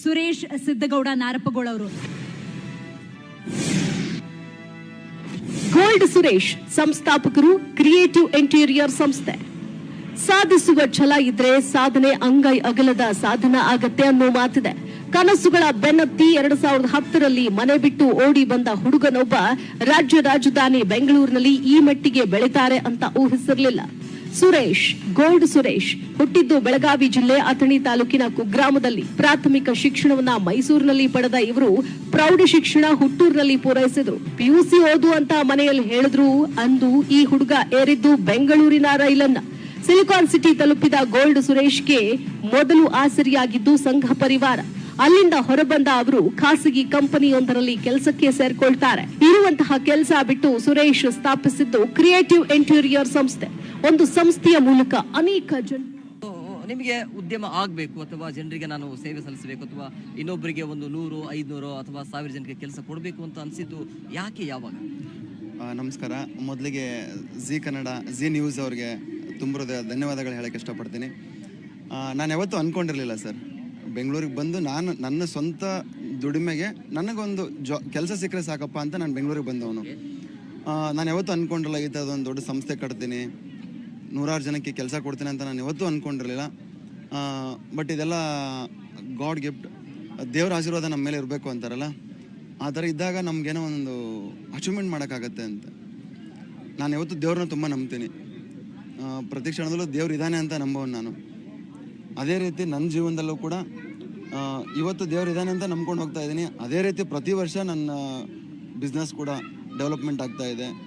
ಸುರೇಶ್ ಸಿದ್ದಗೌಡ ನಾರಪ್ಪಗೋಳವರು ಗೋಲ್ಡ್ ಸುರೇಶ್ ಸಂಸ್ಥಾಪಕರು creative interior ಸಂಸ್ಥೆ. ಸಾಧಿಸುವ ಛಲ ಇದ್ರೆ ಸಾಧನೆ ಅಂಗೈ ಅಗಲದ ಸಾಧನ ಆಗತ್ತೆ ಅನ್ನೋ ಮಾತಿದೆ. ಕನಸುಗಳ ಬೆನ್ನತ್ತಿ ಎರಡ್ ಸಾವಿರದ ಹತ್ತರಲ್ಲಿ ಮನೆ ಬಿಟ್ಟು ಓಡಿ ಬಂದ ಹುಡುಗನೊಬ್ಬ ರಾಜ್ಯ ರಾಜಧಾನಿ ಬೆಂಗಳೂರಿನಲ್ಲಿ ಈ ಮಟ್ಟಿಗೆ ಬೆಳಿತಾರೆ ಅಂತ ಊಹಿಸಿರ್ಲಿಲ್ಲ. ಸುರೇಶ್, ಗೋಲ್ಡ್ ಸುರೇಶ್, ಹುಟ್ಟಿದ್ದು ಬೆಳಗಾವಿ ಜಿಲ್ಲೆ ಅಥಣಿ ತಾಲೂಕಿನ ಕುಗ್ರಾಮದಲ್ಲಿ ಪ್ರಾಥಮಿಕ ಶಿಕ್ಷಣವನ್ನ ಮೈಸೂರಿನಲ್ಲಿ ಪಡೆದ ಇವರು ಪ್ರೌಢ ಶಿಕ್ಷಣ ಹುಟ್ಟೂರಿನಲ್ಲಿ ಪೂರೈಸಿದ್ರು. ಪಿಯುಸಿ ಓದು ಅಂತ ಮನೆಯಲ್ಲಿ ಹೇಳಿದ್ರು ಅಂದು ಈ ಹುಡುಗ ಏರಿದ್ದು ಬೆಂಗಳೂರಿನ ರೈಲನ್ನ. ಸಿಲಿಕಾನ್ ಸಿಟಿ ತಲುಪಿದ ಗೋಲ್ಡ್ ಸುರೇಶ್ಗೆ ಮೊದಲು ಆಸರಿಯಾಗಿದ್ದು ಸಂಘ ಪರಿವಾರ. ಅಲ್ಲಿಂದ ಹೊರಬಂದ ಅವರು ಖಾಸಗಿ ಕಂಪನಿಯೊಂದರಲ್ಲಿ ಕೆಲಸಕ್ಕೆ ಸೇರ್ಕೊಳ್ತಾರೆ. ಇರುವಂತಹ ಕೆಲಸ ಬಿಟ್ಟು ಸುರೇಶ್ ಸ್ಥಾಪಿಸಿದ್ದು ಕ್ರಿಯೇಟಿವ್ ಇಂಟೀರಿಯರ್ ಸಂಸ್ಥೆ. ಒಂದು ಸಂಸ್ಥೆಯ ಮೂಲಕ ಅನೇಕ ಜನ ನಿಮಗೆ ಉದ್ಯಮ ಆಗಬೇಕು ಅಥವಾ ಜನರಿಗೆ ನಾನು ಸೇವೆ ಸಲ್ಲಿಸಬೇಕು ಅಥವಾ ಇನ್ನೊಬ್ಬರಿಗೆ ಒಂದು ನೂರು ಐದುನೂರು ಅಥವಾ ಸಾವಿರ ಜನಕ್ಕೆ ಕೆಲಸ ಕೊಡಬೇಕು ಅಂತ ಅನಿಸಿದ್ದು ಯಾಕೆ ಯಾವಾಗ? ನಮಸ್ಕಾರ. ಮೊದಲಿಗೆ ಜಿ ಕನ್ನಡ ಜಿ ನ್ಯೂಸ್ ಅವ್ರಿಗೆ ತುಂಬ ಧನ್ಯವಾದಗಳು ಹೇಳಕ್ಕೆ ಇಷ್ಟಪಡ್ತೀನಿ. ನಾನು ಯಾವತ್ತೂ ಅಂದ್ಕೊಂಡಿರಲಿಲ್ಲ ಸರ್. ಬೆಂಗಳೂರಿಗೆ ಬಂದು ನಾನು ನನ್ನ ಸ್ವಂತ ದುಡಿಮೆಗೆ ನನಗೊಂದು ಜಾ, ಕೆಲಸ ಸಿಕ್ಕರೆ ಸಾಕಪ್ಪ ಅಂತ ನಾನು ಬೆಂಗಳೂರಿಗೆ ಬಂದವನು. ನಾನು ಯಾವತ್ತೂ ಅಂದ್ಕೊಂಡಿರಲ್ಲ ಈ ಥರದೊಂದು ದೊಡ್ಡ ಸಂಸ್ಥೆ ಕಟ್ತೀನಿ, ನೂರಾರು ಜನಕ್ಕೆ ಕೆಲಸ ಕೊಡ್ತೀನಿ ಅಂತ ನಾನು ಯಾವತ್ತೂ ಅಂದ್ಕೊಂಡಿರಲಿಲ್ಲ ಬಟ್ ಇದೆಲ್ಲ ಗಾಡ್ ಗಿಫ್ಟ್, ದೇವ್ರ ಆಶೀರ್ವಾದ ನಮ್ಮ ಮೇಲೆ ಇರಬೇಕು ಅಂತಾರಲ್ಲ, ಆ ಥರ ಇದ್ದಾಗ ನಮಗೇನೋ ಒಂದು ಅಚೀವ್ಮೆಂಟ್ ಮಾಡೋಕ್ಕಾಗತ್ತೆ ಅಂತ. ನಾನು ಯಾವತ್ತೂ ದೇವ್ರನ್ನ ತುಂಬ ನಂಬ್ತೀನಿ. ಪ್ರತಿ ಕ್ಷಣದಲ್ಲೂ ದೇವ್ರು ಇದ್ದಾನೆ ಅಂತ ನಂಬೋನು ನಾನು. ಅದೇ ರೀತಿ ನನ್ನ ಜೀವನದಲ್ಲೂ ಕೂಡ ಇವತ್ತು ದೇವ್ರು ಇದ್ದಾನೆ ಅಂತ ನಂಬ್ಕೊಂಡು ಹೋಗ್ತಾ ಇದ್ದೀನಿ. ಅದೇ ರೀತಿ ಪ್ರತಿ ವರ್ಷ ನನ್ನ ಬಿಸ್ನೆಸ್ ಕೂಡ ಡೆವಲಪ್ಮೆಂಟ್ ಆಗ್ತಾ ಇದೆ.